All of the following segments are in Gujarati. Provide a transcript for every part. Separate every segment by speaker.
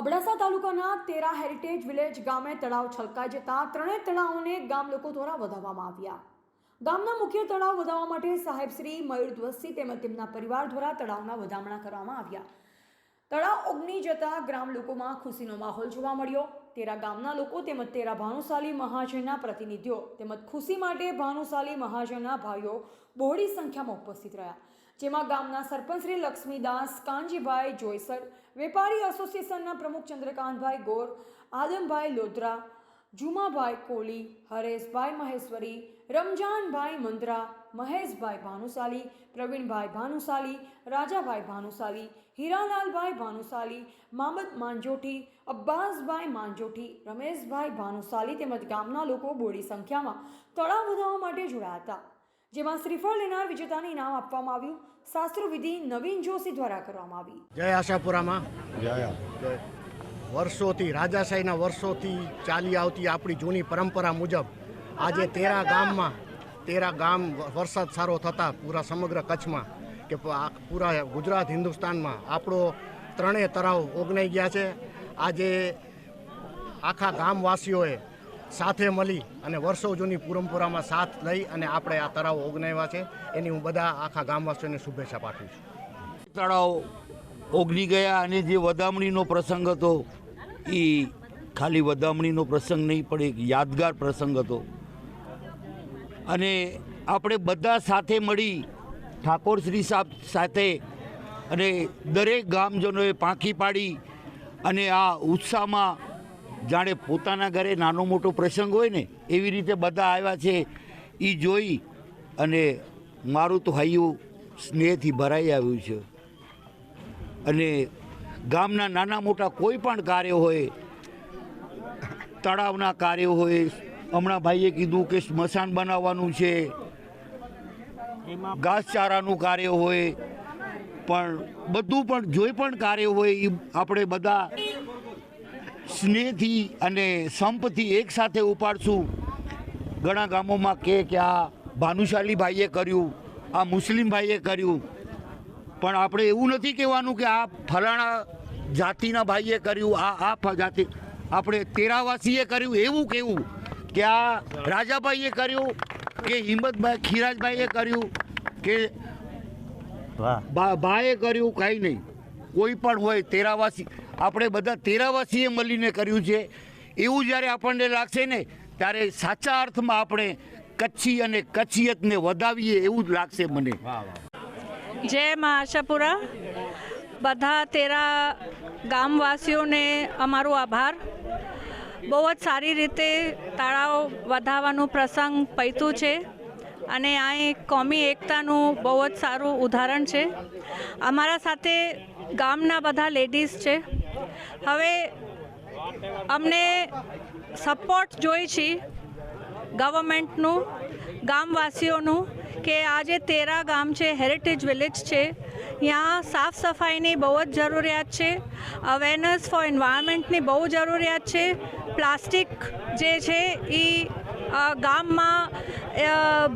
Speaker 1: અબડાસા તાલુકાના તેરા હેરિટેજ વિલેજ ગામે તળાવ છલકાઈ જતા ત્રણેય તળાવોને ગામ લોકો દ્વારા વધાવવામાં આવ્યા. ગામના મુખ્ય તળાવ વધાવવા માટે સાહેબ શ્રી મયુર ધ્વસ્તી તેમજ તેમના પરિવાર દ્વારા તળાવના વધામણા કરવામાં આવ્યા. તળાવ ઓગની જતા ગ્રામ લોકોમાં ખુશીનો માહોલ જોવા મળ્યો. તેરા ગામના લોકો તેમજ તેરા ભાનુશાલી મહાજનના પ્રતિનિધિઓ તેમજ ખુશી માટે ભાનુશાલી મહાજનના ભાઈઓ બહોળી સંખ્યામાં ઉપસ્થિત રહ્યા. જેમાં ગામના સરપંચ શ્રી લક્ષ્મીદાસ, કાનજીભાઈ જોયસર, વેપારી એસોસિએશનના પ્રમુખ ચંદ્રકાંતભાઈ ગોર, આદમભાઈ લોધરા, જુમાભાઈ કોલી, હરેશભાઈ મહેશ્વરી, રમજાનભાઈ મંદ્રા, મહેશભાઈ ભાનુશાલી, પ્રવીણભાઈ ભાનુશાલી, રાજાભાઈ ભાનુશાલી, હીરાલાલભાઈ ભાનુશાલી મામદ માંજોઠી, અબ્બાસભાઈ માંજોઠી, રમેશભાઈ ભાનુશાલી તેમજ ગામના લોકો બોડી સંખ્યામાં તળાવ વધાવવા માટે જોડાયા હતા. જેમાં શ્રીફળ લેનાર વિજેતાને ઇનામ આપવામાં આવ્યું. શાસ્ત્રવિધિ નવીન જોશી દ્વારા કરવામાં આવી.
Speaker 2: જય આશાપુરામાં.
Speaker 3: જય
Speaker 2: વર્ષોથી રાજાશાહીના વર્ષોથી ચાલી આવતી આપણી જૂની પરંપરા મુજબ આજે તેરા ગામમાં તેરા ગામ વરસાદ સારો થતાં પૂરા સમગ્ર કચ્છમાં કે પૂરા ગુજરાત હિન્દુસ્તાનમાં આપણો ત્રણેય તળાવ ઓગનાઈ ગયા છે. આજે આખા ગામવાસીઓએ સાથે મળી અને વર્ષો જૂની પરંપરામાં સાથ લઈ અને આપણે આ તળાવ ઓગનાવ્યા છે. એની હું બધા આખા ગામવાસીઓને શુભેચ્છા પાઠવું છું.
Speaker 3: તળાવ ઓગની ગયા અને જે વધામણીનો પ્રસંગ હતો, એ ખાલી વધામણીનો પ્રસંગ નહીં, પણ એક યાદગાર પ્રસંગ હતો. અને આપણે બધા સાથે મળી ઠાકોરશ્રી સાહેબ સાથે અને દરેક ગામજનોએ પાંખી પાડી અને આ ઉત્સાહમાં જાણે પોતાના ઘરે નાનો મોટો પ્રસંગ હોય ને એવી રીતે બધા આવ્યા છે એ જોઈ અને મારું તો હૈયું સ્નેહથી ભરાઈ આવ્યું છે. અને ગામના નાના મોટા કોઈ પણ કાર્ય હોય તળાવના કાર્યો હોય હમણાં ભાઈએ કીધું કે સ્મશાન બનાવવાનું છે ઘાસચારાનું કાર્ય હોય પણ બધું પણ જોઈ પણ કાર્ય હોય એ આપણે બધા સ્નેહથી અને સંપથી એકસાથે ઉપાડશું. ઘણા ગામોમાં કહે કે આ ભાનુશાલી ભાઈએ કર્યું આ મુસ્લિમ ભાઈએ કર્યું. પણ આપણે એવું નથી કહેવાનું કે આ ફલાણા જાતિના ભાઈએ કર્યું આ આ જાતિ. આપણે તેરાવાસીએ કર્યું એવું કેવું કે આ રાજાભાઈએ કર્યું કે હિંમતભાઈ ખીરાજભાઈએ કર્યું કે ભાઈએ કર્યું કાંઈ નહીં. કોઈ પણ હોય તેરાવાસી આપણે બધા તેરાવાસીએ મળીને કર્યું છે. એવું જ્યારે આપણને લાગશે ને ત્યારે સાચા અર્થમાં આપણે કચ્છી અને કચ્છિયતને વધાવીએ એવું જ લાગશે મને.
Speaker 4: જય મા આશાપુરા. બધા તેરા ગામવાસીઓને અમારો આભાર. બહુ જ સારી રીતે તળાવ વધારવાનું પ્રસંગ પૈતું છે અને આ એક કોમી એકતાનું બહુ જ સારું ઉદાહરણ છે. અમારા સાથે ગામના બધા લેડીઝ છે. હવે અમને સપોર્ટ જોઈ છે ગવર્મેન્ટનું ગામવાસીઓનું, કે આ જે તેરા ગામ છે હેરિટેજ વિલેજ છે, ત્યાં સાફ સફાઈની બહુ જ જરૂરિયાત છે અવેરનેસ ફોર એન્વાયરમેન્ટની બહુ જરૂરિયાત છે, પ્લાસ્ટિક જે છે એ ગામમાં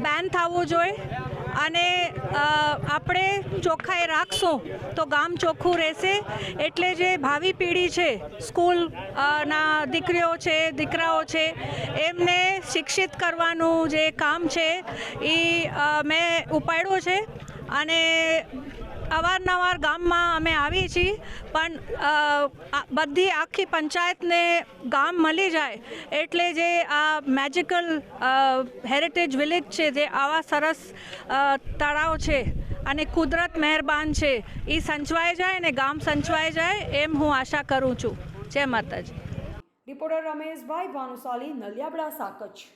Speaker 4: બેન થવું જોઈએ અને આપણે ચોખ્ખાઈ રાખશું તો ગામ ચોખ્ખું રહેશે. એટલે જે ભાવિ પેઢી છે, સ્કૂલ ના દીકરીઓ છે, દીકરાઓ છે, એમને શિક્ષિત કરવાનું જે કામ છે એ મેં ઉપાડ્યું છે. અને અવારનવાર ગામમાં અમે આવીએ છીએ, પણ બધી આખી પંચાયતને ગામ મળી જાય એટલે જે આ મેજિકલ હેરિટેજ વિલેજ છે, જે આવા સરસ તળાવ છે અને કુદરત મહેરબાન છે. એ સંચવાઈ જાય અને ગામ સંચવાઈ જાય એમ હું આશા કરું છું. જય માતાજી.
Speaker 1: રિપોર્ટર રમેશભાઈ ભાનુશાલી, નલિયાબડા, સાકચ.